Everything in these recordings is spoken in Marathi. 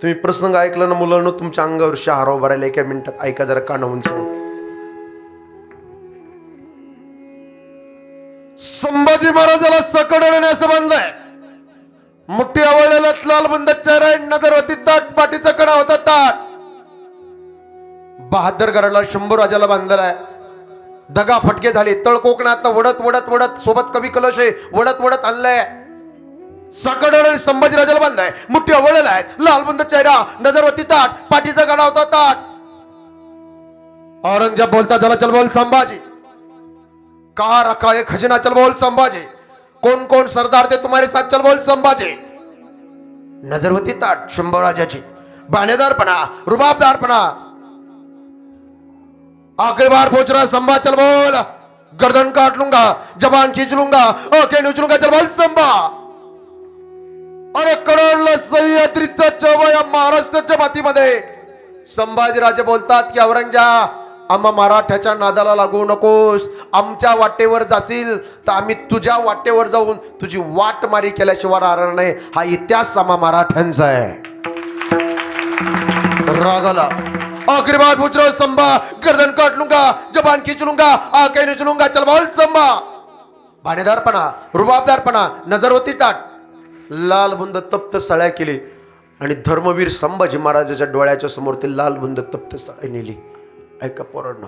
तुम्ही प्रसंग ऐकला ना मुलांना तुमच्या अंगावर शहारा भरायला एका मिनिटात ऐका जरा कान उंच संभाजी महाराजाला सकड असं बांधलंय. मुठी आवळलेला लाल बंद चेहरा नजर होती ताट पाठीचा कडा होता ताट. बहादर गडाला शंभर राजाला आहे दगा फटके झाले तळ कोकणात वडत वडत वडत सोबत कवी कलश आहे वडत वडत आणलंय. सकड आणि संभाजी राजाला बांधलाय मुठी आवळलेला आहे लालबंद चेहरा नजरवरती ताट पाठीचा गाडा होता ताट. औरंगजेब बोलता चला चल बोल संभाजी. का रखा एक खजिना चल बोल संभाजी. कोण कोण सरदार ते तुम्हारे साथ चल बोल संभाजी. नजरवती ताट शंभराजाची. बाणेदारपणा रुबाबदारपणा. आखिरी बार पूछ रहा संभा चल बोल. गर्दन काट लूंगा जबान खींच लूंगा. ओके नुच लूंगा चल बोल संभा. अरे कडवडलं सह्याद्रीचं चव या महाराष्ट्राच्या मातीमध्ये. संभाजीराजे बोलतात की औरंगजेब आम्हा मराठ्याच्या नादाला लागू नकोस. आमच्या वाटेवर जाशील तर आम्ही तुझ्या वाटेवर जाऊन तुझी वाट मारी केल्याशिवाय राहणार नाही. हा इतिहास आम्हा मराठ्यांचा आहे. रागाला. आखिरी बार पूछ रहा हूं, संभा गर्दन काट लूंगा जबान खींच लूंगा आके नोच लूंगा चल बोल संभा. भाणेदारपणा रुबाबदारपणा नजर होती ताट लाल बुंद तप्त सळ्या केली. आणि धर्मवीर संभाजी महाराजाच्या डोळ्याच्या समोर ते लाल बुंद तप्त सळ्या नेली. ऐका पोरांनो.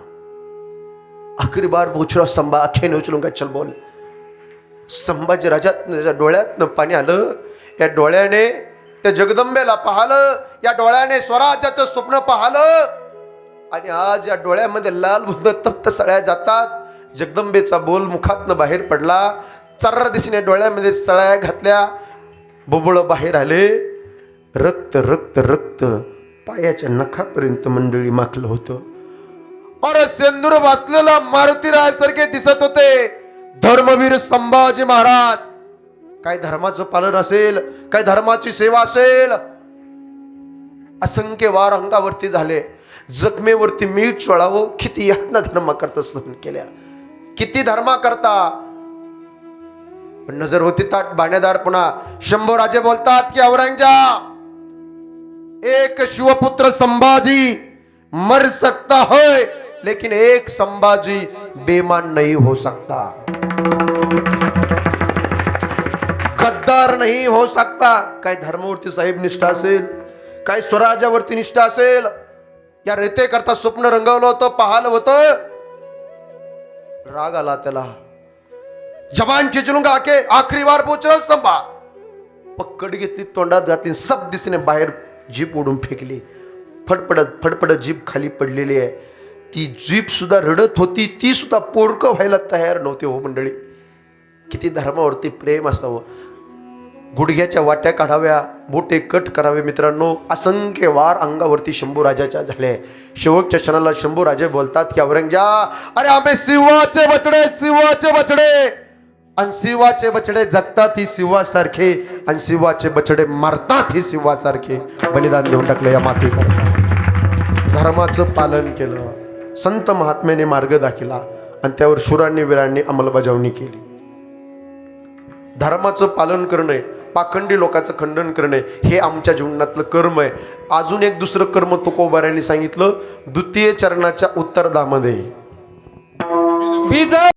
आखरी बार बोचरा संभा आखे उचलून काय चल बोल. संभाजी राजा डोळ्यात पाणी आलं. या डोळ्याने त्या जगदंबेला पाहलं. या डोळ्याने स्वराज्याचं स्वप्न पाहलं. आणि आज या डोळ्यामध्ये लाल बुंद तप्त सळ्या जातात. जगदंबेचा बोल मुखातनं बाहेर पडला. चर्र दिशेने डोळ्यामध्ये सळ्या घातल्या. बुबुळ बाहेर आले. रक्त रक्त रक्त पायाच्या नखापर्यंत मंडळी माखलं होतं. अरे सेंदूर वाचलेला मारुतीरायासारखे दिसत होते. धर्मवीर संभाजी महाराज. काय धर्माचं पालन असेल काय धर्माची सेवा असेल? असंख्य वार अंगावरती झाले. जखमेवरती मीठ चोळावं किती यातना धर्मा करता सहन केल्या. किती धर्मा करता? पण नजर होती ताट पुन्हा शंभो राजे बोलतात की औरंगजा एक शिवपुत्र संभाजी मर सकता होय लेकिन एक संभाजी बेमान नहीं हो सकता। गद्दार नाही हो सकता। काय धर्मवरती साहेब निष्ठा असेल? काय स्वराज्यावरती निष्ठा असेल? या रेते करता स्वप्न रंगवलं होतं पाहिलं होतं. राग आला त्याला. जबान खिचलूंगा आके आखरी बार पोच रहा संभा पक्कड घेतली तोंडात घातली सब दिसने बाहेर जीप ओढून फेकली फडफडत फडफडत जीप खाली पडलेली आहे ती जीप सुद्धा रडत होती ती सुद्धा पोरकं व्हायला तयार नव्हती हो मंडळी। किती धर्मावरती प्रेम असावं। गुडघ्याच्या वाट्या काढाव्या बोटे कट करावे मित्रांनो। असंख्य वार अंगावरती शंभू राजाच्या झाले शेवटच्या क्षणाला शंभू राजे बोलतात की औरंगजा अरे आम्ही सिंहाचे बचडे सिंहाचे बचडे आणि शिवाचे बछडे जगतात ही शिवासारखे आणि शिवाचे बछडे मरतात ही शिवासारखे. बलिदान देऊन टाकलं या मातीकर धर्माचं पालन केलं. संत महात्म्याने मार्ग दाखिला आणि त्यावर शुरांनी वीरांनी अंमलबजावणी केली. धर्माचं पालन करणे पाखंडी लोकांचं खंडन करणे हे आमच्या जीवनातलं कर्म आहे. अजून एक दुसरं कर्म तुकोबाऱ्यांनी सांगितलं द्वितीय चरणाच्या उत्तरदामध्ये.